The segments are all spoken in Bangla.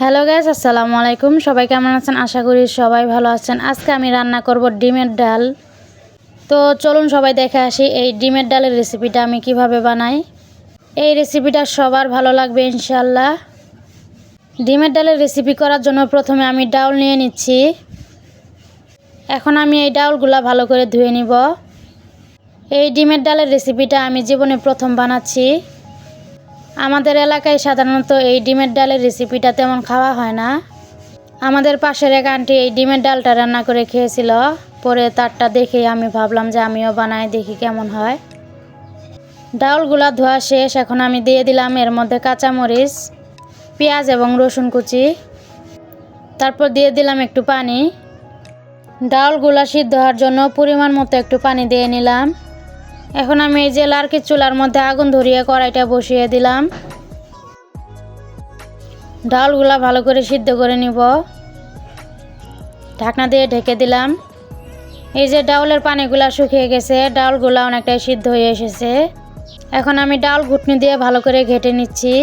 হ্যালো গ্যাস আসসালামু আলাইকুম। সবাই কেমন আছেন? আশা করি সবাই ভালো আছেন। আজকে আমি রান্না করব ডিমের ডাল। তো চলুন সবাই দেখে আসি এই ডিমের ডালের রেসিপিটা আমি কীভাবে বানাই। এই রেসিপিটা সবার ভালো লাগবে ইনশাল্লাহ ডিমের ডালের রেসিপি করার জন্য প্রথমে আমি ডাউল নিয়ে নিচ্ছি। এখন আমি এই ডাউলগুলা ভালো করে ধুয়ে নিব। এই ডিমের ডালের রেসিপিটা আমি জীবনে প্রথম বানাচ্ছি। আমাদের এলাকায় সাধারণত এই ডিমের ডালের রেসিপিটা তেমন খাওয়া হয় না। আমাদের পাশের এক আন্টি এই ডিমের ডালটা রান্না করে খেয়েছিল। পরে তারটা দেখেই আমি ভাবলাম যে আমিও বানাই, দেখি কেমন হয়। ডাউলগুলা ধোয়া শেষ, এখন আমি দিয়ে দিলাম এর মধ্যে কাঁচামরিচ, পেঁয়াজ এবং রসুন কুচি। তারপর দিয়ে দিলাম একটু পানি। ডাউলগুলা সিদ্ধ হওয়ার জন্য পরিমাণ মতো একটু পানি দিয়ে নিলাম। এখন আমি এই যে লার্কির চুলার মধ্যে আগুন ধরিয়ে কড়াইটা বসিয়ে দিলাম। ডালগুলা ভালো করে সিদ্ধ করে নিব। ঢাকনা দিয়ে ঢেকে দিলাম। এই যে ডাউলের পানিগুলা শুকিয়ে গেছে ডাউলগুলা অনেকটাই সিদ্ধ হয়ে এসেছে। এখন আমি ডাউল ঘুটনি দিয়ে ভালো করে ঘেটে নিচ্ছি।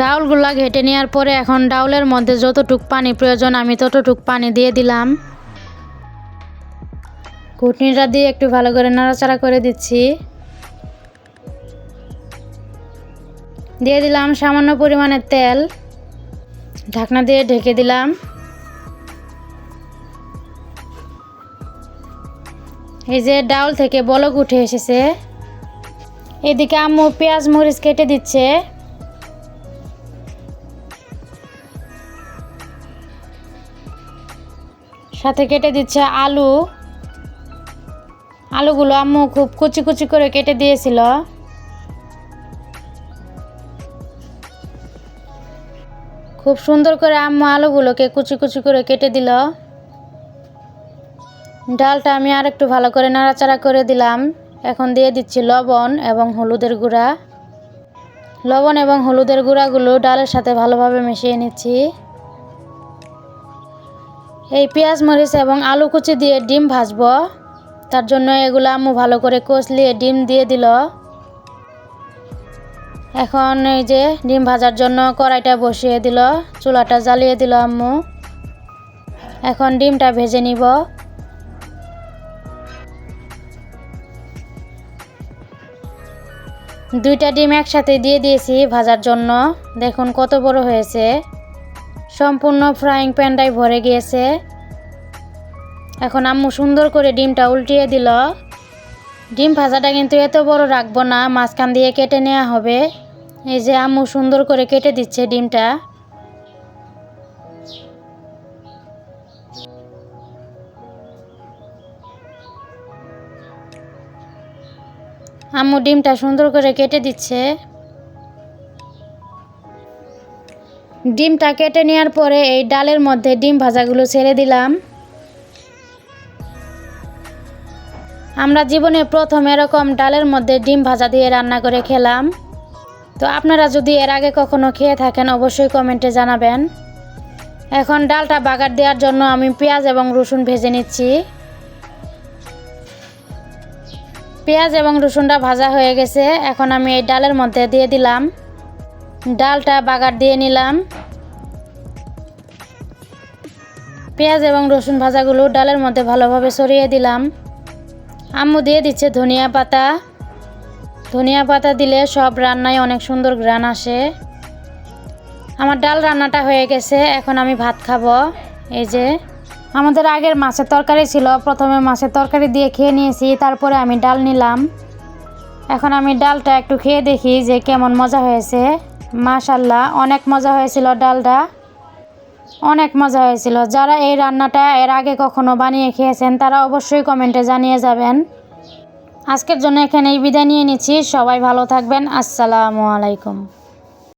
ডাউলগুলা ঘেটে নেওয়ার পরে এখন ডাউলের মধ্যে যতটুক পানি প্রয়োজন, আমি ততটুক পানি দিয়ে দিলাম। ঘুটনিটা দিয়ে একটু ভালো করে নাড়াচাড়া করে দিচ্ছি। দিয়ে দিলাম সামান্য পরিমাণের তেল। ঢাকনা দিয়ে ঢেকে দিলাম। এই যে ডাউল থেকে বলক উঠে এসেছে। এদিকে আম্মু পেঁয়াজ মরিচ কেটে দিচ্ছে। সাথে কেটে দিচ্ছে আলু। আলুগুলো আম্মু খুব কুচি কুচি করে কেটে দিয়েছিল। খুব সুন্দর করে আম্মু আলুগুলোকে কুচি কুচি করে কেটে দিল। ডালটা আমি আর একটু ভালো করে নাড়াচাড়া করে দিলাম। এখন দিয়ে দিচ্ছি লবণ এবং হলুদের গুঁড়া। লবণ এবং হলুদের গুঁড়াগুলো ডালের সাথে ভালোভাবে মিশিয়ে নিচ্ছি। এই পেঁয়াজ, মরিচ এবং আলু কুচি দিয়ে ডিম ভাজবো। তার জন্য এগুলো আম্মু ভালো করে কষলিয়ে ডিম দিয়ে দিল। এখন এই যে ডিম ভাজার জন্য কড়াইটা বসিয়ে দিল, চুলাটা জ্বালিয়ে দিল আম্মু। এখন ডিমটা ভেজে নিব। দুইটা ডিম একসাথে দিয়ে দিয়েছি ভাজার জন্য। দেখুন কত বড় হয়েছে। সম্পূর্ণ ফ্রাইং প্যানটাই ভরে গিয়েছে। এখন আম্মু সুন্দর করে ডিমটা উল্টিয়ে দিল। ডিম ভাজাটা কিন্তু এত বড় রাখব না, মাঝখান দিয়ে কেটে নেওয়া হবে। এই যে আম্মু সুন্দর করে কেটে দিচ্ছে ডিমটা। আম্মু ডিমটা সুন্দর করে কেটে দিচ্ছে। ডিমটা কেটে নেওয়ার পরে এই ডালের মধ্যে ডিম ভাজাগুলো ছেড়ে দিলাম। আমরা জীবনে প্রথম এরকম ডালের মধ্যে ডিম ভাজা দিয়ে রান্না করে খেলাম। তো আপনারা যদি এর আগে কখনো খেয়ে থাকেন, অবশ্যই কমেন্টে জানাবেন। এখন ডালটা বাগার দেওয়ার জন্য আমি পেঁয়াজ এবং রসুন ভেজে নিচ্ছি। পেঁয়াজ এবং রসুনটা ভাজা হয়ে গেছে। এখন আমি এই ডালের মধ্যে দিয়ে দিলাম। ডালটা বাগার দিয়ে নিলাম। পেঁয়াজ এবং রসুন ভাজাগুলো ডালের মধ্যে ভালোভাবে সরিয়ে দিলাম। আম্মু দিয়ে দিচ্ছে ধনিয়া পাতা। ধনিয়া পাতা দিলে সব রান্নায় অনেক সুন্দর গ্রান আসে। আমার ডাল রান্নাটা হয়ে গেছে, এখন আমি ভাত খাব। এই যে, আমাদের আগের মাছের তরকারি ছিল, প্রথমে মাছের তরকারি দিয়ে খেয়ে নিয়েছি, তারপরে আমি ডাল নিলাম। এখন আমি ডালটা একটু খেয়ে দেখি যে কেমন মজা হয়েছে। মাশাল্লাহ অনেক মজা হয়েছিল ডালটা। অনেক মজা হয়েছিল। যারা এই রান্নাটা এর আগে কখনো বানিয়ে খেয়েছেন, তারা অবশ্যই কমেন্টে জানিয়ে যাবেন। আজকের জন্য এখানেই বিদায় নিয়ে নিচ্ছি। সবাই ভালো থাকবেন। আসসালামু আলাইকুম।